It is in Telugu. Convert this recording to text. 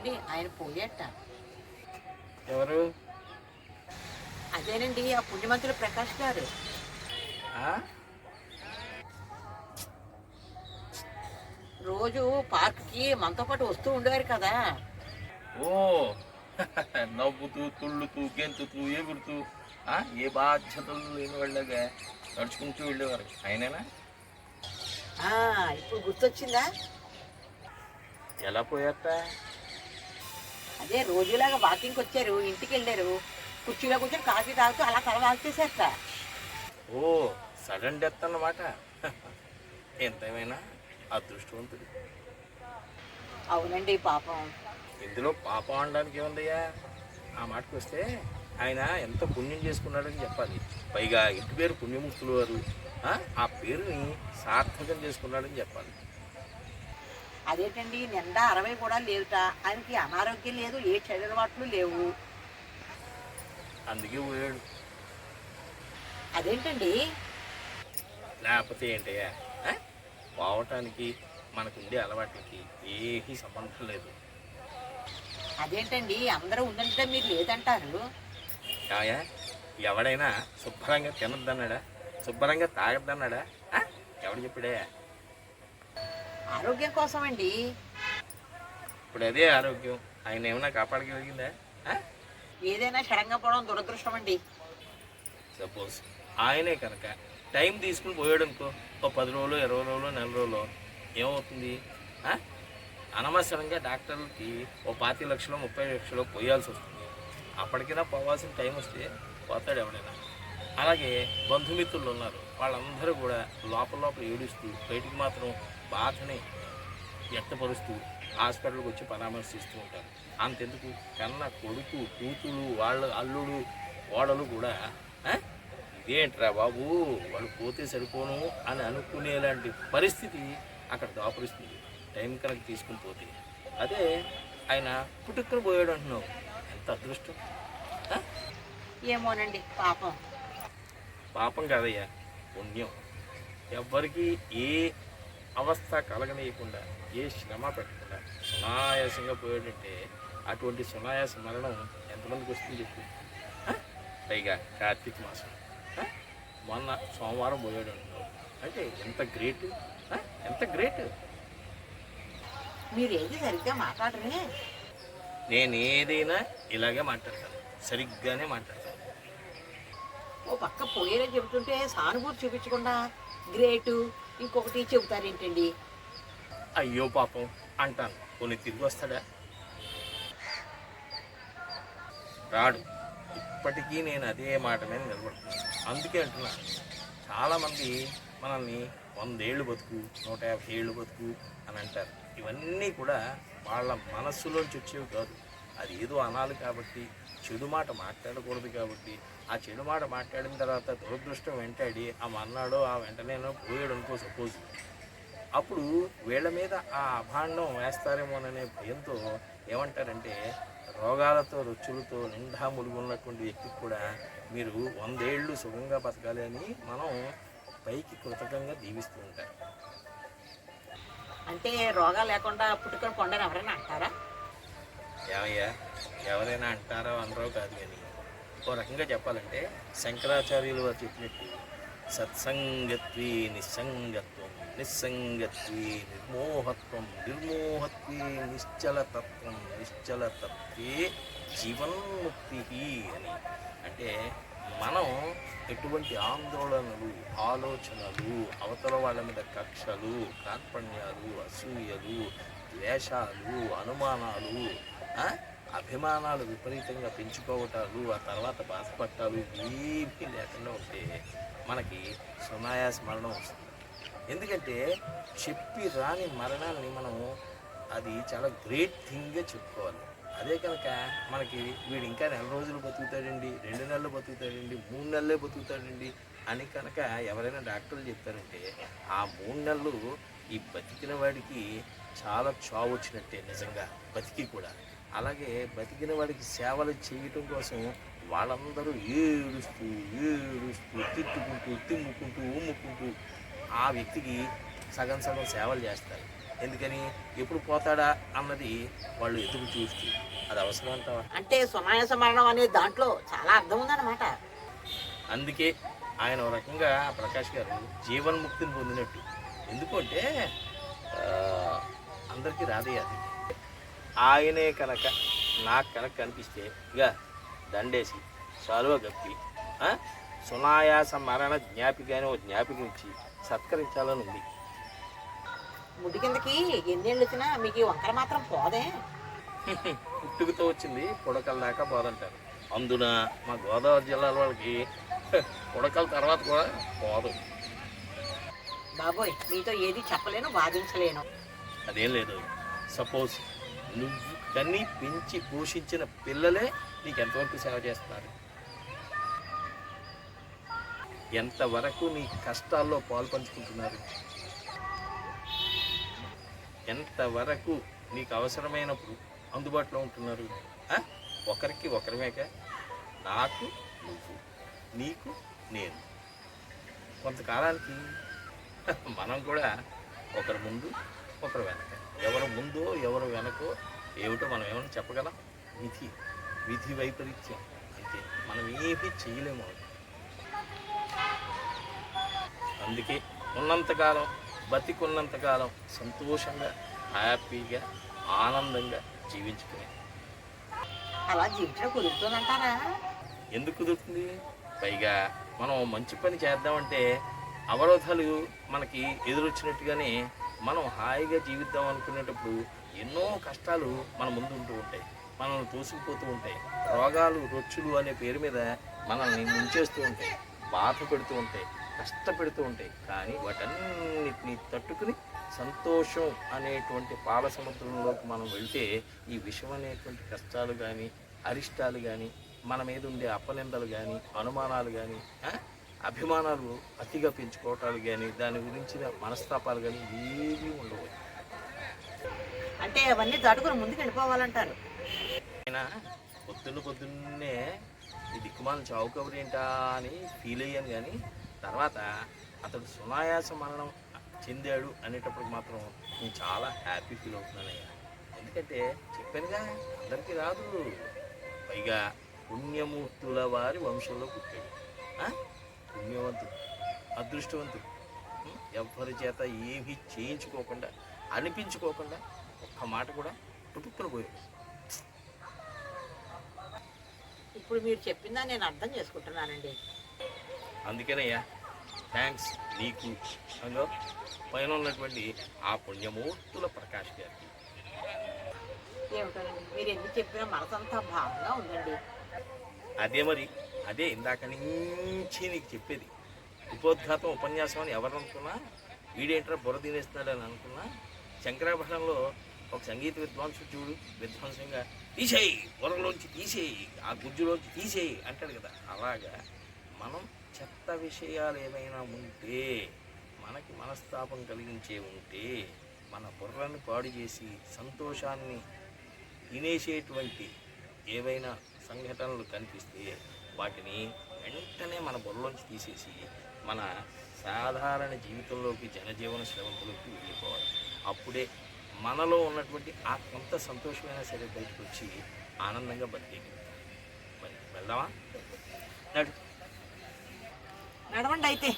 ఏమండి ఆయన పోయేట. ఎవరు? అదేనండి ఆ పుణ్యమంతుడు ప్రకాష్ గారు. ఆ? రోజు పార్క్కి మనతో పాటు వస్తూ ఉండేవారు కదా. ఓ నవ్వుతూ తుళ్ళుతూ గెంతుతూ ఎగురుతూ ఆ? ఏ బాధ్యతలు లేని వాళ్ళగా నడుచుకుంటూ వెళ్ళేవారు. ఆయనేనా? ఆ, ఇప్పుడు గుర్తొచ్చిందా? ఎలా పోయాట అదే రోజులాగా వాకింగ్కి వచ్చారు ఇంటికి వెళ్ళారు. కుర్చీలో కూర్చొని కాఫీ తాగుతూ అలా తల వాల్చేసేట ఓ సడన్ డెత్ అన్నమాట. ఎంతైనా అదృష్టవంతుడు. అవునండి పాపం. ఇందులో పాపం అనడానికి ఏముందయ్యా? ఆ మాటకు వస్తే ఆయన ఎంత పుణ్యం చేసుకున్నాడని చెప్పాలి. పైగా ఇంటి పేరు పుణ్యముక్తులు వారు? ఆ? ఆ పేరుని సార్థకం చేసుకున్నాడని చెప్పాలి. అదేంటండి నిండా అరవై కూడా లేవుట ఆయనకి అనారోగ్యం లేదు ఏ చెడు అలవాట్లు లేవు. అందుకే పోయాడు. అదేంటండి? లేకపోతే ఏంటయ్యా? పోవటానికి మనకుండే అలవాట్లకి ఏమీ సంబంధం లేదు. అదేంటండి? అందరూ ఉందంటే మీరు లేదంటారు. ఎవడైనా శుభ్రంగా తినొద్దన్నాడా? శుభ్రంగా తాగొద్దన్నాడా? ఎవడు చెప్పాడే ఆరోగ్యం కోసం అండి ఇప్పుడు అదే ఆరోగ్యం. ఆయన ఏమైనా కాపాడగలిగిందా? ఏదైనా సడన్గా పోవడం దురదృష్టం అండి సపోజ్ ఆయనే కనుక టైం తీసుకుని పోయాడు అనుకో ఓ పది రోజులు ఇరవై రోజులు నెల రోజులు ఏమవుతుంది? ఆ? అనవసరంగా డాక్టర్లకి ఓ పాతి లక్షలు ముప్పై లక్షలు పోయాల్సి వస్తుంది. అప్పటికైనా పోవాల్సిన టైం వస్తే పోతాడు ఎవడైనా. అలాగే బంధుమిత్రులు ఉన్నారు. వాళ్ళందరూ కూడా లోపల లోపల ఏడుస్తూ బయటికి మాత్రం బాధని వ్యక్తపరుస్తూ హాస్పిటల్కి వచ్చి పరామర్శిస్తూ ఉంటారు. అంతెందుకు? కన్న కొడుకు కూతురు వాళ్ళ అల్లుడు ఓడలు కూడా "ఆ? ఇదేంట్రా బాబు? వాళ్ళు పోతే సరిపోను అని అనుకునేలాంటి పరిస్థితి అక్కడ దాపురిస్తుంది. టైం కనుక తీసుకుని పోతే. అదే ఆయన పుట్టుకుని పోయాడు అంటున్నావు. ఎంత అదృష్టం? ఏమోనండి పాపం. పాపం కాదయ్యా పుణ్యం. ఎవ్వరికి ఏ అవస్థ కలగనీయకుండా ఏ శ్రమ పెట్టకుండా సునాయాసంగా పోయాడంటే అటువంటి సునాయాస మరణం ఎంతమందికి వస్తుంది చెప్పు? పైగా కార్తీక మాసం? మొన్న సోమవారం పోయాడు అంటే ఎంత గ్రేట్? ఎంత గ్రేట్? మీరు ఏది సరిగ్గా మాట్లాడరే? నేను ఏదైనా ఇలాగే మాట్లాడతాను. సరిగ్గానే మాట్లాడతాను. ఓ పక్క పోయేలా చెబుతుంటే సానుభూతి చూపించకుండా గ్రేటు ఇంకొకటి చెబుతారేంటండి? అయ్యో పాపం అంటాను. కొన్ని తిరిగి వస్తాడా? రాడు. ఇప్పటికీ నేను అదే మాట మీద నిలబడుతున్నాను. అందుకే అంటున్నా. చాలామంది మనల్ని వందేళ్ళు బతుకు నూట యాభై ఏళ్ళు బతుకు అని అంటారు. ఇవన్నీ కూడా వాళ్ళ మనస్సులోంచి వచ్చేవి కాదు. అది ఏదో అనాలి కాబట్టి చెడు మాట మాట్లాడకూడదు కాబట్టి ఆ చెడు మాట మాట్లాడిన తర్వాత దురదృష్టం వెంటాడి ఆ మన్నాడు ఆ వెంటనేనో పోయాడు అనుకో సపోజ్ అప్పుడు వీళ్ళ మీద ఆ అభాండం వేస్తారేమోననే భయంతో ఏమంటారంటే రోగాలతో రుచులతో నిండా ములుగున్నటువంటి వ్యక్తికి కూడా మీరు వందేళ్ళు సుఖంగా బతకాలి అని మనం పైకి కృతజ్ఞంగా దీవిస్తూ ఉంటారు అంటే రోగాలు లేకుండా పుట్టుకొని కొండని ఎవరైనా అంటారా? ఏమయ్యా? ఎవరైనా అంటారో అనరో కాదు కానీ ఓ రకంగా చెప్పాలంటే శంకరాచార్యులు వారు చెప్పినట్టు సత్సంగత్వి నిస్సంగత్వం నిస్సంగత్వి నిర్మోహత్వం నిర్మోహత్వి నిశ్చలతత్వం నిశ్చలతత్వే జీవన్ముక్తి అని. అంటే మనం ఎటువంటి ఆందోళనలు ఆలోచనలు అవతల వాళ్ళ మీద కక్షలు కార్పణ్యాలు అసూయలు ద్వేషాలు అనుమానాలు అభిమానాలు విపరీతంగా పెంచుకోవటాలు ఆ తర్వాత బాధపడటాలు ఏమీ లేకుండా ఉంటే మనకి సునాయాస మరణం వస్తుంది. ఎందుకంటే చెప్పి రాని మరణాన్ని మనం అది చాలా గ్రేట్ థింగ్గా చెప్పుకోవాలి. అదే కనుక మనకి వీడు ఇంకా నెల రోజులు బతుకుతాడండి రెండు నెలలు బతుకుతాడండి మూడు నెలలే బతుకుతాడండి అని కనుక ఎవరైనా డాక్టర్లు చెప్తారంటే ఆ మూడు నెలలు ఈ బతికిన వాడికి చాలా చావు వచ్చినట్టే నిజంగా బతికి కూడా. అలాగే బతికిన వాడికి సేవలు చేయటం కోసం వాళ్ళందరూ ఏడుస్తూ ఏడుస్తూ తిట్టుకుంటూ తిమ్ముకుంటూ ఉమ్ముకుంటూ ఆ వ్యక్తికి సగం సగం సేవలు చేస్తారు. ఎందుకని? ఎప్పుడు పోతాడా అన్నది వాళ్ళు ఎదురు చూస్తూ అది అవసరం అంటావా? అంటే సునాయాస మరణం అనే దాంట్లో చాలా అర్థం ఉందన్నమాట. అందుకే ఆయన ఒక రకంగా ప్రకాష్ గారు జీవన్ముక్తిని పొందినట్టు. ఎందుకంటే అందరికీ రాదే అది. ఆయనే కనుక నాకు కనుక కనిపిస్తే ఇక దండేసి సాలువ గప్పి సునాయాస మరణ జ్ఞాపిక అని ఒక జ్ఞాపిక ఇచ్చి సత్కరించాలని ఉంది. ముడి కిందకి ఎన్నేళ్ళు వచ్చినా మీకు ఈ వంకర మాత్రం పోదే. పుట్టుకతో వచ్చింది పుడకల దాకా పోదంటారు. అందున మా గోదావరి జిల్లాల వాళ్ళకి పుడకల తర్వాత కూడా పోదు. బాబోయ్ మీతో ఏది చెప్పలేను వాదించలేను. అదేం లేదు. సపోజ్ నువ్వు కన్నీ పెంచి పోషించిన పిల్లలే నీకు ఎంతవరకు సేవ చేస్తున్నారు? ఎంతవరకు నీ కష్టాల్లో పాలు పంచుకుంటున్నారు? ఎంతవరకు నీకు అవసరమైనప్పుడు అందుబాటులో ఉంటున్నారు? ఒకరికి ఒకరిమేక నాకు నువ్వు నీకు నేను. కొంతకాలానికి మనం కూడా ఒకరి ముందు ఒకరు వెనక. ఎవరు ముందో ఎవరు వెనకో ఏమిటో మనం ఏమైనా చెప్పగలం? విధి విధి వైపరీత్యం. అంతే. మనం ఏమీ చేయలేము అది. అందుకే ఉన్నంతకాలం బతికున్నంతకాలం సంతోషంగా హ్యాపీగా ఆనందంగా జీవించుకునే. అలా జీవించడం కుదురుతుందంటారా? ఎందుకు కుదురుతుంది? పైగా మనం మంచి పని చేద్దామంటే అవరోధాలు మనకి ఎదురొచ్చినట్టుగానే మనం హాయిగా జీవిద్దాం అనుకునేటప్పుడు ఎన్నో కష్టాలు మన ముందు ఉంటూ ఉంటాయి. మనల్ని తోసుకుపోతూ ఉంటాయి. రోగాలు రొచ్చులు అనే పేరు మీద మనల్ని ముంచేస్తూ ఉంటాయి. బాధ పెడుతూ ఉంటాయి. కష్టపెడుతూ ఉంటాయి. కానీ వాటన్నిటిని తట్టుకుని సంతోషం అనేటువంటి పాల సముద్రంలోకి మనం వెళ్తే ఈ విషం అనేటువంటి కష్టాలు కానీ అరిష్టాలు కానీ మన మీద ఉండే అపనిందలు కానీ అనుమానాలు కానీ అభిమానాలు అతిగా పెంచుకోవటాలు కానీ దాని గురించిన మనస్తాపాలు కానీ ఏవీ ఉండవు. అంటే అవన్నీ దాటుకుని ముందుకు వెళ్ళిపోవాలంటారు ఆయన పొద్దున్న పొద్దున్నే ఈ దిక్కుమాల చావు కబురు ఏంటా అని ఫీల్ అయ్యాను కానీ తర్వాత అతడు సునాయాస మరణం చెందాడు అనేటప్పటికి మాత్రం నేను చాలా హ్యాపీ ఫీల్ అవుతున్నానయ్యా ఎందుకంటే చెప్పానుగా అందరికీ రాదు. పైగా పుణ్యమూర్తుల వారి వంశంలో పుట్టాడు. అదృష్టవంతుడు. ఉం? ఎవ్వరి చేత ఏమీ చేయించుకోకుండా అనిపించుకోకుండా ఒక్క మాట కూడా టుపుక్కున పోయాడు ఇప్పుడు మీరు చెప్పిందా నేను అర్థం చేసుకుంటున్నానండి. అందుకేనయ్యా థ్యాంక్స్ నీకు. అంగో పైన ఉన్నటువంటి ఆ పుణ్యమూర్తుల ప్రకాష్ గారికి. ఏమిటోనండి మీరు ఎందుకు చెప్పినా మనసంతా భారంగా ఉందండి. అదే మరి అదే ఇందాక నుంచి నీకు చెప్పేది. ఉపోద్ఘాతం ఉపన్యాసం అని ఎవరు అనుకున్నా వీడేంట్రా బుర్ర తినేస్తున్నాడు అని అనుకున్నా శంకరాభరణంలో ఒక సంగీత విద్వాంసుడు చూడు విధ్వంసంగా తీసేయి బుర్రలోంచి తీసేయి ఆ గుజ్జులోంచి తీసేయి అంటాడు కదా. అలాగా మనం చెత్త విషయాలు ఏమైనా ఉంటే మనకి మనస్తాపం కలిగించే ఉంటే మన బుర్రను పాడు చేసి సంతోషాన్ని తినేసేటువంటి ఏవైనా సంఘటనలు కనిపిస్తే వాటిని వెంటనే మన బుర్రలోంచి తీసేసి మన సాధారణ జీవితంలోకి జనజీవన శ్రమంలోకి వెళ్ళిపోవాలి. అప్పుడే మనలో ఉన్నటువంటి ఆ కొంత సంతోషమైనా సరే బయటకు వచ్చి ఆనందంగా బతికేయగలుగుతాం. మరి వెళ్దామా? నడు నడవండి అయితే.